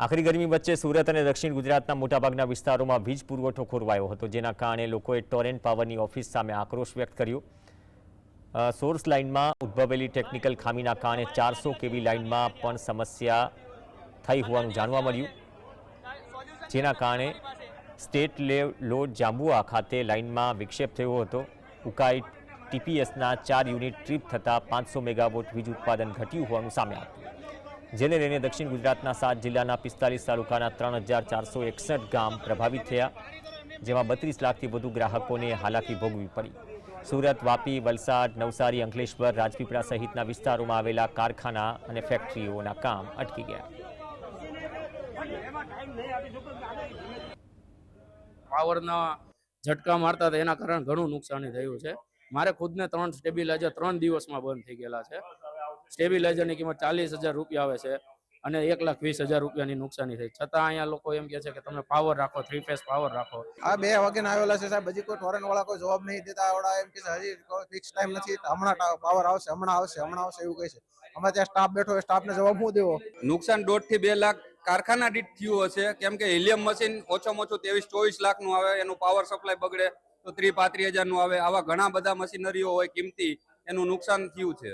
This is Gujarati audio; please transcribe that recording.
આખરી ગરમી વચ્ચે સુરત અને દક્ષિણ ગુજરાતના મોટાભાગના વિસ્તારોમાં વીજ પુરવઠો ખોરવાયો હતો, જેના કારણે લોકોએ ટોરેન્ટ પાવરની ઓફિસ સામે આક્રોશ વ્યક્ત કર્યો. સોર્સ લાઇનમાં ઉદ્ભવેલી ટેકનિકલ ખામીના કારણે ચારસો કેવી લાઇનમાં પણ સમસ્યા થઈ હોવાનું જાણવા મળ્યું, જેના કારણે સ્ટેટ લેવ લોડ જાંબુઆ ખાતે લાઇનમાં વિક્ષેપ થયો હતો. ઉકાઈ ટીપીએસના ચાર યુનિટ ટ્રીપ થતાં પાંચસો મેગાવોટ વીજ ઉત્પાદન ઘટ્યું હોવાનું સામે આવ્યું. જેને લઈને દક્ષિણ ગુજરાતના સાત જિલ્લાના પિસ્તાલીસ તાલુકાના ત્રણ હજાર ચારસો એકસઠ ગામ પ્રભાવિત થયા, જેમાં બત્રીસ લાખથી વધુ ગ્રાહકોને હાલાકી ભોગવી પડી. સુરત, વાપી, વલસાડ, નવસારી, અંકલેશ્વર, રાજપીપળા સહિતના વિસ્તારોમાં આવેલા કારખાના અને ફેક્ટરીઓના કામ અટકી ગયા. પાવરના ઝટકા મારતા એના કારણે ઘણું નુકસાની થયું છે. મારે ખુદને ત્રણ સ્ટેબિલાઇઝર ત્રણ દિવસમાં બંધ થઈ ગયેલા છે. સ્ટેબિલાઇઝરની કિંમત ચાલીસ હજાર રૂપિયા આવે છે અને એક લાખ વીસ હજાર રૂપિયાની નુકસાની થઈ. છતાં અહીંયા લોકો એમ કે છે કે તમે પાવર રાખો થ્રી ફેસ પાવર રાખો. આ બે વાગે આવેલા છે સાહેબ. હજી કોઈ ટોરેન્ટ વાળા કોઈ જવાબ નહીં દેતા. આવડા એમ કે હજી ફિક્સ ટાઈમ નથી. હમણાં પાવર આવશે હમણાં આવશે હમણાં આવશે એવું કહે છે. અમારે ત્યાં સ્ટાફ બેઠો હોય સ્ટાફને જવાબ શું દેવો? નુકસાન દોઢથી બે લાખ કારખાના દીઠ થયું હશે. કેમ કે હિલિયમ મશીન ઓછામાં ઓછું ત્રેવીસ ચોવીસ લાખનું આવે એનું પાવર સપ્લાય બગડે તો ત્રી પાંત્રીસ હજારનું આવે. આવા ઘણા બધા મશીનરીઓ હોય કિંમતી એનું નુકસાન થયું છે.